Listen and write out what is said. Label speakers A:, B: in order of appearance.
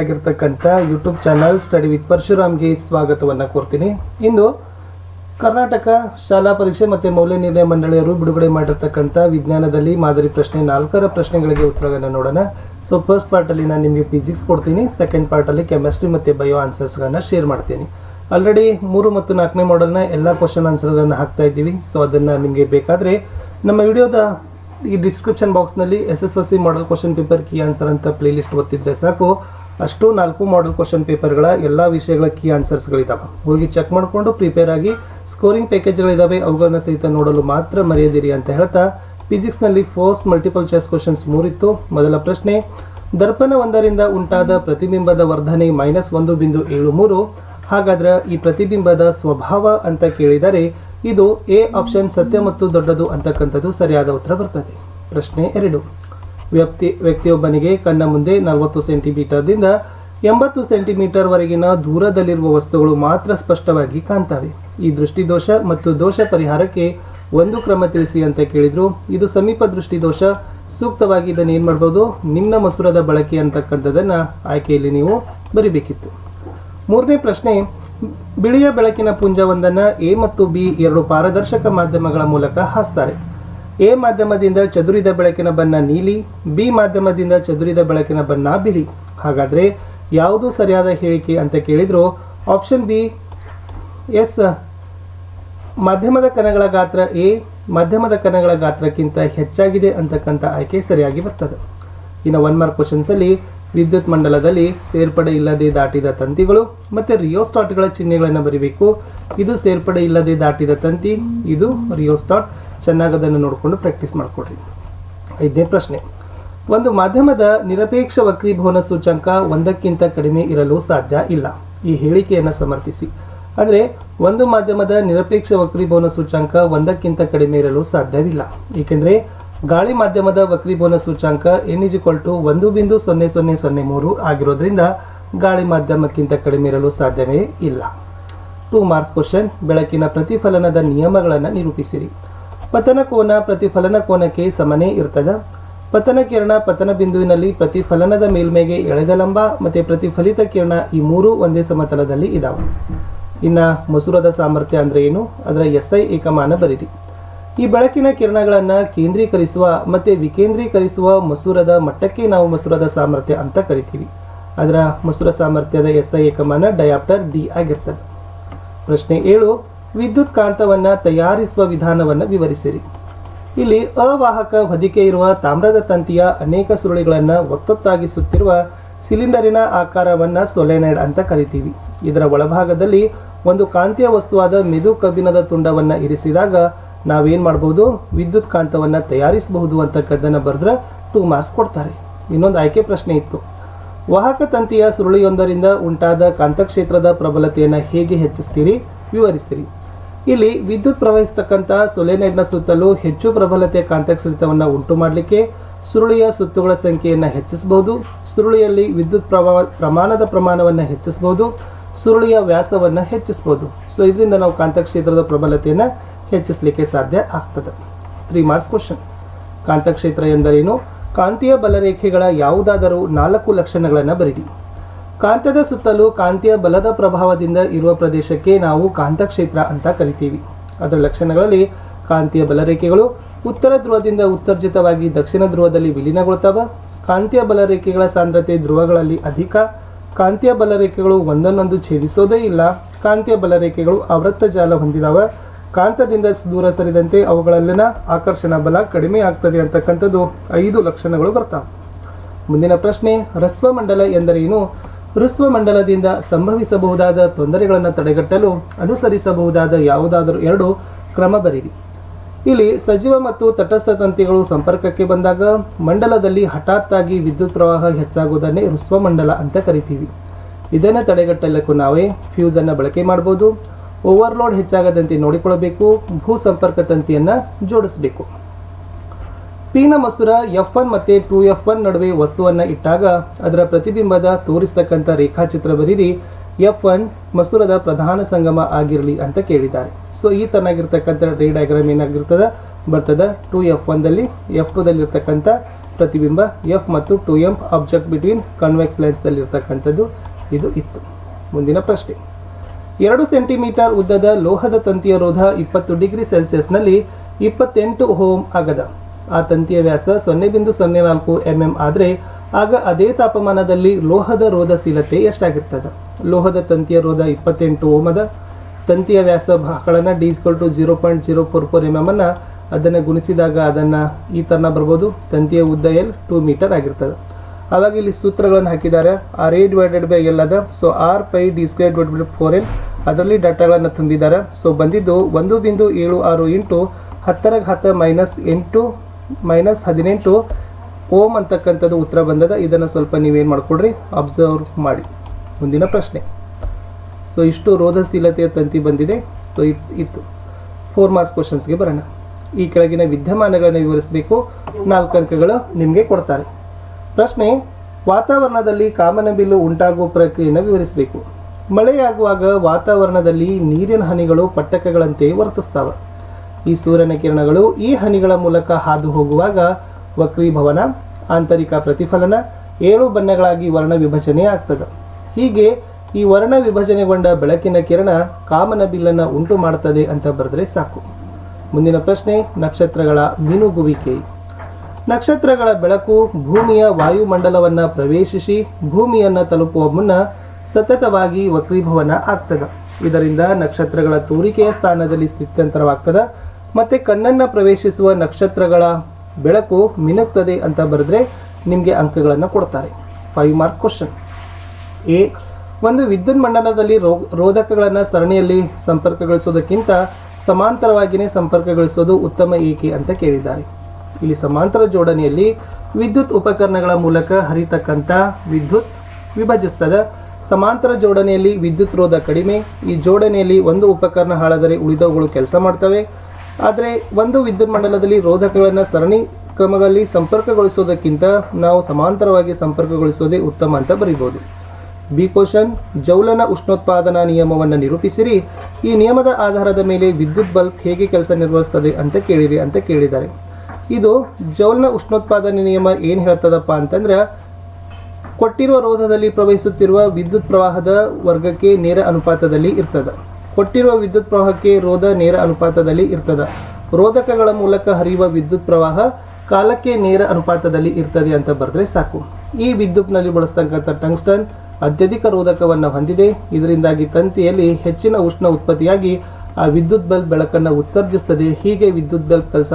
A: ಆಗಿರ್ತಕ್ಕಂಥ YouTube channel study with ಪರಶುರಾಮ್ಗೆ ಸ್ವಾಗತವನ್ನು ಕೋರ್ತೀನಿ. ಇಂದು ಕರ್ನಾಟಕ ಶಾಲಾ ಪರೀಕ್ಷೆ ಮತ್ತು ಮೌಲ್ಯ ನಿರ್ಣಯ ಮಂಡಳಿಯವರು ಬಿಡುಗಡೆ ಮಾಡಿರ್ತಕ್ಕಂಥ ವಿಜ್ಞಾನದಲ್ಲಿ ಮಾದರಿ ಪ್ರಶ್ನೆ ನಾಲ್ಕರ ಪ್ರಶ್ನೆಗಳಿಗೆ ಉತ್ತರಗಳನ್ನು ನೋಡೋಣ. ಸೊ ಫಸ್ಟ್ ಪಾರ್ಟಲ್ಲಿ ನಾನು ನಿಮಗೆ ಫಿಸಿಕ್ಸ್ ಕೊಡ್ತೀನಿ. ಸೆಕೆಂಡ್ ಪಾರ್ಟಲ್ಲಿ ಕೆಮಿಸ್ಟ್ರಿ ಮತ್ತು ಬಯೋ ಆನ್ಸರ್ಸ್ಗಳನ್ನು ಶೇರ್ ಮಾಡ್ತೀನಿ. ಆಲ್ರೆಡಿ ಮೂರು ಮತ್ತು ನಾಲ್ಕನೇ ಮಾಡಲ್ನ ಎಲ್ಲ ಕ್ವಶನ್ ಆನ್ಸರ್ಗಳನ್ನು ಹಾಕ್ತಾ ಇದ್ದೀವಿ. ಸೊ ಅದನ್ನು ನಿಮಗೆ ಬೇಕಾದರೆ ನಮ್ಮ ವಿಡಿಯೋದ ಈ ಡಿಸ್ಕ್ರಿಪ್ಷನ್ ಬಾಕ್ಸ್ನಲ್ಲಿ S S L C model question paper key answer ಅಂತ ಪ್ಲೇಲಿಸ್ಟ್ ಲಿಸ್ಟ್ ಒತ್ತಿದ್ರೆ ಸಾಕು. ಅಷ್ಟು ನಾಲ್ಕು ಮಾಡಲ್ ಕ್ವಶನ್ ಪೇಪರ್ಗಳ ಎಲ್ಲ ವಿಷಯಗಳ ಕೀ ಆನ್ಸರ್ಸ್ಗಳಿದ್ದಾವೆ ಹೋಗಿ ಚೆಕ್ ಮಾಡಿಕೊಂಡು ಪ್ರಿಪೇರ್ ಆಗಿ ಸ್ಕೋರಿಂಗ್ ಪ್ಯಾಕೇಜ್ಗಳಿದ್ದಾವೆ ಅವುಗಳನ್ನ ಸಹಿತ ನೋಡಲು ಮಾತ್ರ ಮರೆಯದಿರಿ ಅಂತ ಹೇಳ್ತಾ ಫಿಸಿಕ್ಸ್ನಲ್ಲಿ ಫೋರ್ಸ್ ಮಲ್ಟಿಪಲ್ ಚಾಯ್ಸ್ ಕ್ವಶನ್ಸ್ ಮೂರಿತ್ತು. ಮೊದಲ ಪ್ರಶ್ನೆ, ದರ್ಪಣ ಒಂದರಿಂದ ಉಂಟಾದ ಪ್ರತಿಬಿಂಬದ ವರ್ಧನೆ ಮೈನಸ್ ಒಂದು ಬಿಂದು ಏಳು ಮೂರು. ಹಾಗಾದ್ರೆ ಈ ಪ್ರತಿಬಿಂಬದ ಸ್ವಭಾವ ಅಂತ ಕೇಳಿದರೆ ಇದು ಎ ಆಪ್ಷನ್ ಸತ್ಯ ಮತ್ತು ದೊಡ್ಡದು ಅಂತಕ್ಕಂಥದ್ದು ಸರಿಯಾದ ಉತ್ತರ ಬರ್ತದೆ. ಪ್ರಶ್ನೆ ಎರಡು. ವ್ಯಕ್ತಿ, ವ್ಯಕ್ತಿಯೊಬ್ಬನಿಗೆ ಕಣ್ಣ ಮುಂದೆ ನಲವತ್ತು ಸೆಂಟಿಮೀಟರ್ದಿಂದ ಎಂಬತ್ತು ಸೆಂಟಿಮೀಟರ್ ವರೆಗಿನ ದೂರದಲ್ಲಿರುವ ವಸ್ತುಗಳು ಮಾತ್ರ ಸ್ಪಷ್ಟವಾಗಿ ಕಾಣ್ತವೆ. ಈ ದೃಷ್ಟಿದೋಷ ಮತ್ತು ದೋಷ ಪರಿಹಾರಕ್ಕೆ ಒಂದು ಕ್ರಮ ತಿಳಿಸಿ ಅಂತ ಕೇಳಿದ್ರು. ಇದು ಸಮೀಪ ದೃಷ್ಟಿ ದೋಷ ಸೂಕ್ತವಾಗಿ ಇದನ್ನು ಏನು ಮಾಡ್ಬೋದು? ನಿಮ್ನ ಮಸೂರದ ಬಳಕೆ ಅಂತಕ್ಕಂಥದ್ದನ್ನು ಆಯ್ಕೆಯಲ್ಲಿ ನೀವು ಬರಿಬೇಕಿತ್ತು. ಮೂರನೇ ಪ್ರಶ್ನೆ, ಬಿಳಿಯ ಬೆಳಕಿನ ಪುಂಜವೊಂದನ್ನು ಎ ಮತ್ತು ಬಿ ಎರಡು ಪಾರದರ್ಶಕ ಮಾಧ್ಯಮಗಳ ಮೂಲಕ ಹಾಸ್ತಾರೆ. ಎ ಮಾಧ್ಯಮದಿಂದ ಚದುರಿದ ಬೆಳಕಿನ ಬಣ್ಣ ನೀಲಿ, ಬಿ ಮಾಧ್ಯಮದಿಂದ ಚದುರಿದ ಬೆಳಕಿನ ಬಣ್ಣ ಬಿಳಿ. ಹಾಗಾದ್ರೆ ಯಾವುದು ಸರಿಯಾದ ಹೇಳಿಕೆ ಅಂತ ಕೇಳಿದ್ರು ಆಪ್ಷನ್ ಬಿ ಎಸ್. ಮಾಧ್ಯಮದ ಕಣಗಳ ಗಾತ್ರ ಎ, ಮಾಧ್ಯಮದ ಕಣಗಳ ಗಾತ್ರಕ್ಕಿಂತ ಹೆಚ್ಚಾಗಿದೆ ಅಂತಕ್ಕಂಥ ಆಯ್ಕೆ ಸರಿಯಾಗಿ ಬರ್ತದೆ. ಇನ್ನು ಒನ್ ಮಾರ್ಕ್ ಕ್ವಶನ್ಸ್ ಅಲ್ಲಿ ವಿದ್ಯುತ್ ಮಂಡಲದಲ್ಲಿ ಸೇರ್ಪಡೆ ಇಲ್ಲದೆ ದಾಟಿದ ತಂತಿಗಳು ಮತ್ತೆ ರಿಯೋಸ್ಟಾಟ್ಗಳ ಚಿಹ್ನೆಗಳನ್ನು ಬರೀಬೇಕು. ಇದು ಸೇರ್ಪಡೆ ಇಲ್ಲದೆ ದಾಟಿದ ತಂತಿ, ಇದು ರಿಯೋಸ್ಟಾಟ್. ಚೆನ್ನಾಗಿ ಅದನ್ನು ನೋಡಿಕೊಂಡು ಪ್ರಾಕ್ಟೀಸ್ ಮಾಡಿಕೊಡ್ರಿ. ಐದನೇ ಪ್ರಶ್ನೆ. ಒಂದು ಮಾಧ್ಯಮದ ನಿರಪೇಕ್ಷ ವಕ್ರೀಭವನ ಸೂಚ್ಯಂಕ ಒಂದಕ್ಕಿಂತ ಕಡಿಮೆ ಇರಲು ಸಾಧ್ಯ ಇಲ್ಲ. ಈ ಹೇಳಿಕೆಯನ್ನು ಸಮರ್ಥಿಸಿ. ಅಂದರೆ ಒಂದು ಮಾಧ್ಯಮದ ನಿರಪೇಕ್ಷ ವಕ್ರೀಭವನ ಸೂಚಾಂಕ ಒಂದಕ್ಕಿಂತ ಕಡಿಮೆ ಇರಲು ಸಾಧ್ಯವಿಲ್ಲ. ಏಕೆಂದರೆ ಗಾಳಿ ಮಾಧ್ಯಮದ ವಕ್ರೀಭವನ ಸೂಚಾಂಕ ಎನ್ ಇಜಿಕ್ವಲ್ ಟು ಒಂದು ಬಿಂದು ಸೊನ್ನೆ ಸೊನ್ನೆ ಸೊನ್ನೆ ಮೂರು ಆಗಿರೋದ್ರಿಂದ ಗಾಳಿ ಮಾಧ್ಯಮಕ್ಕಿಂತ ಕಡಿಮೆ ಇರಲು ಸಾಧ್ಯವೇ ಇಲ್ಲ. ಟೂ ಮಾರ್ಕ್ಸ್ ಕ್ವಶನ್ ಬೆಳಕಿನ ಪ್ರತಿಫಲನದ ನಿಯಮಗಳನ್ನು ನಿರೂಪಿಸಿರಿ. ಪತನ ಕೋನ ಪ್ರತಿಫಲನ ಕೋನಕ್ಕೆ ಸಮನೇ ಇರ್ತದ. ಪತನ ಕಿರಣ ಪತನ ಬಿಂದುವಿನಲ್ಲಿ ಪ್ರತಿಫಲನದ ಮೇಲ್ಮೈಗೆ ಎಳೆದ ಲಂಬ ಮತ್ತು ಪ್ರತಿಫಲಿತ ಕಿರಣ ಈ ಮೂರು ಒಂದೇ ಸಮತಲದಲ್ಲಿ ಇದಾವೆ. ಇನ್ನ ಮಸೂರದ ಸಾಮರ್ಥ್ಯ ಅಂದ್ರೆ ಏನು? ಅದರ ಐ ಏಕಮಾನ ಬರೀರಿ. ಈ ಬೆಳಕಿನ ಕಿರಣಗಳನ್ನು ಕೇಂದ್ರೀಕರಿಸುವ ಮತ್ತು ವಿಕೇಂದ್ರೀಕರಿಸುವ ಮಸೂರದ ಮಟ್ಟಕ್ಕೆ ನಾವು ಮಸೂರದ ಸಾಮರ್ಥ್ಯ ಅಂತ ಕರಿತೀವಿ. ಅದರ ಮಸೂರ ಸಾಮರ್ಥ್ಯದ ಎಸ್ ಐ ಏಕಮಾನ ಡಯಾಪ್ಟರ್ ಡಿ ಆಗಿರ್ತದೆ. ಪ್ರಶ್ನೆ ಏಳು ವಿದ್ಯುತ್ ಕಾಂತವನ್ನು ತಯಾರಿಸುವ ವಿಧಾನವನ್ನು ವಿವರಿಸಿರಿ. ಇಲ್ಲಿ ಅವಾಹಕ ಹೊದಿಕೆ ಇರುವ ತಾಮ್ರದ ತಂತಿಯ ಅನೇಕ ಸುರುಳಿಗಳನ್ನು ಒತ್ತೊತ್ತಾಗಿ ಸುತ್ತಿರುವ ಸಿಲಿಂಡರಿನ ಆಕಾರವನ್ನು ಸೊಲೆನೈಡ್ ಅಂತ ಕರಿತೀವಿ. ಇದರ ಒಳಭಾಗದಲ್ಲಿ ಒಂದು ಕಾಂತೀಯ ವಸ್ತುವಾದ ಮೆದು ಕಬ್ಬಿಣದ ತುಂಡವನ್ನು ಇರಿಸಿದಾಗ ನಾವೇನು ಮಾಡಬಹುದು ವಿದ್ಯುತ್ ಕಾಂತವನ್ನು ತಯಾರಿಸಬಹುದು ಅಂತಕ್ಕದ್ದನ್ನ ಬರೆದ್ರೆ ಟೂ ಮಾರ್ಕ್ಸ್ ಕೊಡ್ತಾರೆ. ಇನ್ನೊಂದು ಆಯ್ಕೆ ಪ್ರಶ್ನೆ ಇತ್ತು. ವಾಹಕ ತಂತಿಯ ಸುರುಳಿಯೊಂದರಿಂದ ಉಂಟಾದ ಕಾಂತಕ್ಷೇತ್ರದ ಪ್ರಬಲತೆಯನ್ನು ಹೇಗೆ ಹೆಚ್ಚಿಸ್ತೀರಿ? ವಿವರಿಸಿರಿ. ಇಲ್ಲಿ ವಿದ್ಯುತ್ ಪ್ರವಹಿಸ್ತಕ್ಕಂಥ ಸೊಲೆನೈಡ್ನ ಸುತ್ತಲೂ ಹೆಚ್ಚು ಪ್ರಬಲತೆಯ ಕಾಂತಕ್ಷೇತ್ರವನ್ನು ಉಂಟು ಮಾಡಲಿಕ್ಕೆ ಸುರುಳಿಯ ಸುತ್ತುಗಳ ಸಂಖ್ಯೆಯನ್ನು ಹೆಚ್ಚಿಸಬಹುದು. ಸುರುಳಿಯಲ್ಲಿ ವಿದ್ಯುತ್ ಪ್ರಭಾವ ಪ್ರಮಾಣದ ಪ್ರಮಾಣವನ್ನು ಹೆಚ್ಚಿಸಬಹುದು. ಸುರುಳಿಯ ವ್ಯಾಸವನ್ನು ಹೆಚ್ಚಿಸಬಹುದು. ಸೊ ಇದರಿಂದ ನಾವು ಕಾಂತಕ್ಷೇತ್ರದ ಪ್ರಬಲತೆಯನ್ನು ಹೆಚ್ಚಿಸಲಿಕ್ಕೆ ಸಾಧ್ಯ ಆಗ್ತದೆ. ತ್ರೀ ಮಾರ್ಕ್ಸ್ ಕ್ವಶನ್ ಕಾಂತಕ್ಷೇತ್ರ ಎಂದರೇನು? ಕಾಂತೀಯ ಬಲರೇಖೆಗಳ ಯಾವುದಾದರೂ ನಾಲ್ಕು ಲಕ್ಷಣಗಳನ್ನು ಬರೀರಿ. ಕಾಂತದ ಸುತ್ತಲೂ ಕಾಂತೀಯ ಬಲದ ಪ್ರಭಾವದಿಂದ ಇರುವ ಪ್ರದೇಶಕ್ಕೆ ನಾವು ಕಾಂತಕ್ಷೇತ್ರ ಅಂತ ಕರಿತೀವಿ. ಅದರ ಲಕ್ಷಣಗಳಲ್ಲಿ ಕಾಂತೀಯ ಬಲರೇಖೆಗಳು ಉತ್ತರ ಧ್ರುವದಿಂದ ಉತ್ಸರ್ಜಿತವಾಗಿ ದಕ್ಷಿಣ ಧ್ರುವದಲ್ಲಿ ವಿಲೀನಗೊಳ್ತವೆ. ಕಾಂತೀಯ ಬಲರೇಖೆಗಳ ಸಾಂದ್ರತೆ ಧ್ರುವಗಳಲ್ಲಿ ಅಧಿಕ. ಕಾಂತೀಯ ಬಲರೇಖೆಗಳು ಒಂದನ್ನೊಂದು ಛೇದಿಸೋದೇ ಇಲ್ಲ. ಕಾಂತೀಯ ಬಲರೇಖೆಗಳು ಆವೃತ್ತ ಜಾಲ ಹೊಂದಿದಾವೆ. ಕಾಂತದಿಂದ ದೂರ ಸರಿದಂತೆ ಅವುಗಳಲ್ಲಿನ ಆಕರ್ಷಣ ಬಲ ಕಡಿಮೆ ಆಗ್ತದೆ ಅಂತಕ್ಕಂಥದ್ದು ಐದು ಲಕ್ಷಣಗಳು ಬರ್ತಾವೆ. ಮುಂದಿನ ಪ್ರಶ್ನೆ ಹ್ರಸ್ವ ಮಂಡಲ ಎಂದರೇನು? ಹ್ರಸ್ವ ಮಂಡಲದಿಂದ ಸಂಭವಿಸಬಹುದಾದ ತೊಂದರೆಗಳನ್ನು ತಡೆಗಟ್ಟಲು ಅನುಸರಿಸಬಹುದಾದ ಯಾವುದಾದರೂ ಎರಡು ಕ್ರಮ ಬರೀರಿ. ಇಲ್ಲಿ ಸಜೀವ ಮತ್ತು ತಟಸ್ಥ ತಂತಿಗಳು ಸಂಪರ್ಕಕ್ಕೆ ಬಂದಾಗ ಮಂಡಲದಲ್ಲಿ ಹಠಾತ್ತಾಗಿ ವಿದ್ಯುತ್ ಪ್ರವಾಹ ಹೆಚ್ಚಾಗುವುದನ್ನೇ ಋಸ್ವ ಮಂಡಲ ಅಂತ ಕರಿತೀವಿ. ಇದನ್ನು ತಡೆಗಟ್ಟಲಕ್ಕೂ ನಾವೇ ಫ್ಯೂಸನ್ನು ಬಳಕೆ ಮಾಡ್ಬೋದು. ಓವರ್ಲೋಡ್ ಹೆಚ್ಚಾಗದಂತೆ ನೋಡಿಕೊಳ್ಳಬೇಕು. ಭೂ ಸಂಪರ್ಕ ತಂತಿಯನ್ನು ಜೋಡಿಸಬೇಕು. ಪಿನ ಮಸೂರ ಎಫ್ ಒನ್ ಮತ್ತು ಟು ಎಫ್ ಒನ್ ನಡುವೆ ವಸ್ತುವನ್ನು ಇಟ್ಟಾಗ ಅದರ ಪ್ರತಿಬಿಂಬದ ತೋರಿಸ್ತಕ್ಕಂಥ ರೇಖಾಚಿತ್ರ ಬರೀರಿ ಎಫ್ ಒನ್ ಮಸೂರದ ಪ್ರಧಾನ ಸಂಗಮ ಆಗಿರಲಿ ಅಂತ ಕೇಳಿದ್ದಾರೆ. ಸೊ ಈ ತರನಾಗಿರ್ತಕ್ಕಂಥ ರೇ ಡಯಾಗ್ರಾಮ್ ಏನಾಗಿರ್ತದೆ? ಬರ್ತದೆ ಟು ಎಫ್ ಒನ್ದಲ್ಲಿ ಎಫ್ ಟುದಲ್ಲಿರ್ತಕ್ಕಂಥ ಪ್ರತಿಬಿಂಬ, ಎಫ್ ಮತ್ತು two M object between convex ಲೆನ್ಸ್ದಲ್ಲಿರ್ತಕ್ಕಂಥದ್ದು ಇದು ಇತ್ತು. ಮುಂದಿನ ಪ್ರಶ್ನೆ. ಎರಡು ಸೆಂಟಿಮೀಟರ್ ಉದ್ದದ ಲೋಹದ ತಂತಿಯ ರೋಧ ಇಪ್ಪತ್ತು ಡಿಗ್ರಿ ಸೆಲ್ಸಿಯಸ್ನಲ್ಲಿ ಇಪ್ಪತ್ತೆಂಟು ಹೋಮ್ ಆಗದ. ಆ ತಂತಿಯ ವ್ಯಾಸ ಸೊನ್ನೆ ಬಿಂದು ಸೊನ್ನೆ ನಾಲ್ಕು ಎಂ ಎಂ ಆದರೆ ಆಗ ಅದೇ ತಾಪಮಾನದಲ್ಲಿ ಲೋಹದ ರೋಧಶೀಲತೆ ಎಷ್ಟಾಗಿರ್ತದೆ? ಲೋಹದ ತಂತಿಯ ರೋಧ ಇಪ್ಪತ್ತೆಂಟು ಓಮದ, ತಂತಿಯ ವ್ಯಾಸ ಭಾಗಗಳನ್ನು D is equal to zero point zero four four M M ಅನ್ನು ಅದನ್ನು ಗುಣಿಸಿದಾಗ ಅದನ್ನು ಈ ಥರನ ಬರ್ಬೋದು. ತಂತಿಯ ಉದ್ದ ಎಲ್ ಟೂ ಮೀಟರ್ ಆಗಿರ್ತದೆ. ಆವಾಗ ಇಲ್ಲಿ ಸೂತ್ರಗಳನ್ನು ಹಾಕಿದ್ದಾರೆ. R A divided by L ಅದ. So R pi D square divide by four L ಅದರಲ್ಲಿ ಡಾಟಾಗಳನ್ನು ತುಂಬಿದ್ದಾರೆ. ಸೊ ಬಂದಿದ್ದು ಒಂದು ಬಿಂದು ಏಳು ಆರು ಇಂಟು ಹತ್ತರ ಘಾತ ಮೈನಸ್ ಎಂಟು ಮೈನಸ್ ಹದಿನೆಂಟು ಓಮ್ ಅಂತಕ್ಕಂಥದ್ದು ಉತ್ತರ ಬಂದದ ಇದನ್ನು ಸ್ವಲ್ಪ ನೀವೇನು ಮಾಡಿಕೊಡ್ರಿ ಅಬ್ಸರ್ವ್ ಮಾಡಿ. ಮುಂದಿನ ಪ್ರಶ್ನೆ. ಸೊ ಇಷ್ಟು ರೋಧಶೀಲತೆಯ ತಂತಿ ಬಂದಿದೆ. ಸೊ ಇತ್ ಇತ್ತು ಫೋರ್ ಮಾರ್ಕ್ಸ್ ಕ್ವಶನ್ಸ್ಗೆ ಬರೋಣ. ಈ ಕೆಳಗಿನ ವಿದ್ಯಮಾನಗಳನ್ನು ವಿವರಿಸಬೇಕು. ನಾಲ್ಕು ಅಂಕಗಳು ನಿಮಗೆ ಕೊಡ್ತಾರೆ. ಪ್ರಶ್ನೆ, ವಾತಾವರಣದಲ್ಲಿ ಕಾಮನಬಿಲ್ಲು ಉಂಟಾಗುವ ಪ್ರಕ್ರಿಯೆಯನ್ನು ವಿವರಿಸಬೇಕು. ಮಳೆಯಾಗುವಾಗ ವಾತಾವರಣದಲ್ಲಿ ನೀರಿನ ಹನಿಗಳು ಪಟ್ಟಕಗಳಂತೆ ವರ್ತಿಸ್ತವೆ. ಈ ಸೂರ್ಯನ ಕಿರಣಗಳು ಈ ಹನಿಗಳ ಮೂಲಕ ಹಾದು ಹೋಗುವಾಗ ವಕ್ರೀಭವನ, ಆಂತರಿಕ ಪ್ರತಿಫಲನ, ಏಳು ಬಣ್ಣಗಳಾಗಿ ವರ್ಣ ವಿಭಜನೆ ಆಗ್ತದೆ. ಹೀಗೆ ಈ ವರ್ಣ ವಿಭಜನೆಗೊಂಡ ಬೆಳಕಿನ ಕಿರಣ ಕಾಮನ ಬಿಲ್ಲನ್ನು ಉಂಟು ಮಾಡುತ್ತದೆ ಅಂತ ಬರೆದ್ರೆ ಸಾಕು. ಮುಂದಿನ ಪ್ರಶ್ನೆ, ನಕ್ಷತ್ರಗಳ ಮಿನುಗುವಿಕೆ. ನಕ್ಷತ್ರಗಳ ಬೆಳಕು ಭೂಮಿಯ ವಾಯುಮಂಡಲವನ್ನು ಪ್ರವೇಶಿಸಿ ಭೂಮಿಯನ್ನು ತಲುಪುವ ಮುನ್ನ ಸತತವಾಗಿ ವಕ್ರೀಭವನ ಆಗ್ತದೆ. ಇದರಿಂದ ನಕ್ಷತ್ರಗಳ ತೋರಿಕೆಯ ಸ್ಥಾನದಲ್ಲಿ ಸ್ಥಿತ್ಯಂತರವಾಗ್ತದೆ. ಮತ್ತೆ ಕಣ್ಣನ್ನು ಪ್ರವೇಶಿಸುವ ನಕ್ಷತ್ರಗಳ ಬೆಳಕು ಮಿನುಗ್ತದೆ ಅಂತ ಬರೆದ್ರೆ ನಿಮಗೆ ಅಂಕಗಳನ್ನು ಕೊಡ್ತಾರೆ. ಫೈವ್ ಮಾರ್ಕ್ಸ್ ಕ್ವಶನ್ ಎ, ಒಂದು ವಿದ್ಯುತ್ ಮಂಡಲದಲ್ಲಿ ರೋ, ರೋಧಕಗಳನ್ನು ಸರಣಿಯಲ್ಲಿ ಸಂಪರ್ಕಗೊಳಿಸೋದಕ್ಕಿಂತ ಸಮಾಂತರವಾಗಿಯೇ ಸಂಪರ್ಕಗೊಳಿಸೋದು ಉತ್ತಮ ಏಕೆ ಅಂತ ಕೇಳಿದ್ದಾರೆ. ಇಲ್ಲಿ ಸಮಾಂತರ ಜೋಡಣೆಯಲ್ಲಿ ವಿದ್ಯುತ್ ಉಪಕರಣಗಳ ಮೂಲಕ ಹರಿತಕ್ಕಂಥ ವಿದ್ಯುತ್ ವಿಭಜಿಸ್ತದ ಸಮಾಂತರ ಜೋಡಣೆಯಲ್ಲಿ ವಿದ್ಯುತ್ ರೋಧ ಕಡಿಮೆ, ಈ ಜೋಡಣೆಯಲ್ಲಿ ಒಂದು ಉಪಕರಣ ಹಾಳಾದರೆ ಉಳಿದವುಗಳು ಕೆಲಸ ಮಾಡ್ತವೆ. ಆದರೆ ಒಂದು ವಿದ್ಯುತ್ ಮಂಡಲದಲ್ಲಿ ರೋಧಕಗಳನ್ನು ಸರಣಿ ಕ್ರಮಗಳಲ್ಲಿ ಸಂಪರ್ಕಗೊಳಿಸೋದಕ್ಕಿಂತ ನಾವು ಸಮಾಂತರವಾಗಿ ಸಂಪರ್ಕಗೊಳಿಸೋದೇ ಉತ್ತಮ ಅಂತ ಬರೀಬೋದು ಬಿ ಕ್ವಶನ್, ಜೌಲನ ಉಷ್ಣೋತ್ಪಾದನಾ ನಿಯಮವನ್ನು ನಿರೂಪಿಸಿರಿ. ಈ ನಿಯಮದ ಆಧಾರದ ಮೇಲೆ ವಿದ್ಯುತ್ ಬಲ್ಬ್ ಹೇಗೆ ಕೆಲಸ ನಿರ್ವಹಿಸ್ತದೆ ಅಂತ ಕೇಳಿರಿ ಅಂತ ಕೇಳಿದ್ದಾರೆ. ಇದು ಜೌಲ್ನ ಉಷ್ಣೋತ್ಪಾದನೆ ನಿಯಮ ಏನು ಹೇಳ್ತದಪ್ಪ ಅಂತಂದ್ರೆ, ಕೊಟ್ಟಿರುವ ರೋಧದಲ್ಲಿ ಪ್ರವಹಿಸುತ್ತಿರುವ ವಿದ್ಯುತ್ ಪ್ರವಾಹದ ವರ್ಗಕ್ಕೆ ನೇರ ಅನುಪಾತದಲ್ಲಿ ಇರ್ತದೆ. ಕೊಟ್ಟಿರುವ ವಿದ್ಯುತ್ ಪ್ರವಾಹಕ್ಕೆ ರೋಧ ನೇರ ಅನುಪಾತದಲ್ಲಿ ಇರ್ತದೆ. ರೋಧಕಗಳ ಮೂಲಕ ಹರಿಯುವ ವಿದ್ಯುತ್ ಪ್ರವಾಹ ಕಾಲಕ್ಕೆ ನೇರ ಅನುಪಾತದಲ್ಲಿ ಇರ್ತದೆ ಅಂತ ಬರೆದ್ರೆ ಸಾಕು. ಈ ವಿದ್ಯುತ್ನಲ್ಲಿ ಬಳಸ್ತಕ್ಕಂಥ ಟಂಗ್ಸ್ಟನ್ ಅತ್ಯಧಿಕ ರೋಧಕವನ್ನು ಹೊಂದಿದೆ. ಇದರಿಂದಾಗಿ ತಂತಿಯಲ್ಲಿ ಹೆಚ್ಚಿನ ಉಷ್ಣ ಉತ್ಪತ್ತಿಯಾಗಿ ಆ ವಿದ್ಯುತ್ ಬಲ್ಬ್ ಬೆಳಕನ್ನು ಉತ್ಸರ್ಜಿಸ್ತದೆ. ಹೀಗೆ ವಿದ್ಯುತ್ ಬಲ್ಬ್ ಕೆಲಸ